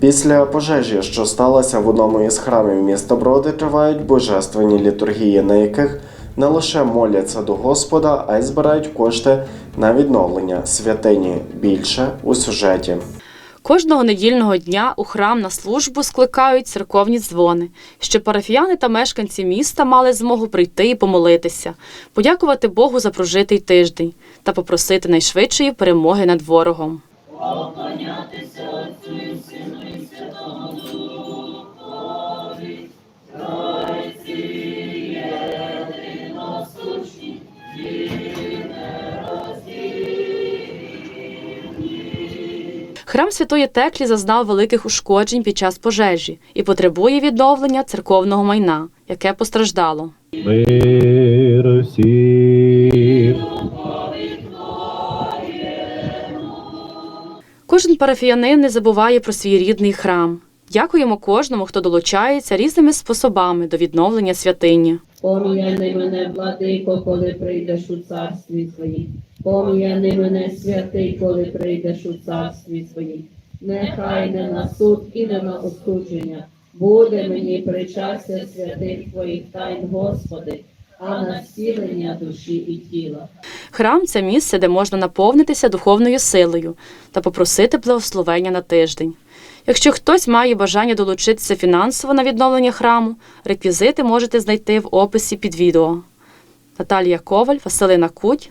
Після пожежі, що сталася в одному із храмів міста Броди, тривають божественні літургії, на яких не лише моляться до Господа, а й збирають кошти на відновлення святині. Більше у сюжеті. Кожного недільного дня у храм на службу скликають церковні дзвони, щоб парафіяни та мешканці міста мали змогу прийти і помолитися, подякувати Богу за прожитий тиждень та попросити найшвидшої перемоги над ворогом. Храм Святої Теклі зазнав великих ушкоджень під час пожежі і потребує відновлення церковного майна, яке постраждало. Мир. Кожен парафіянин не забуває про свій рідний храм. Дякуємо кожному, хто долучається різними способами до відновлення святині. Пом'яни мене, владико, коли прийдеш у царстві своїм. Пом'яни мене, святий, коли прийдеш у царстві своїм. Нехай не на суд і не на осудження. Буде мені причастя святих твоїх тайн, Господи, а на душі і тіла. Храм це місце, де можна наповнитися духовною силою та попросити благословення на тиждень. Якщо хтось має бажання долучитися фінансово на відновлення храму, реквізити можете знайти в описі під відео. Наталія Коваль, Василина Куть,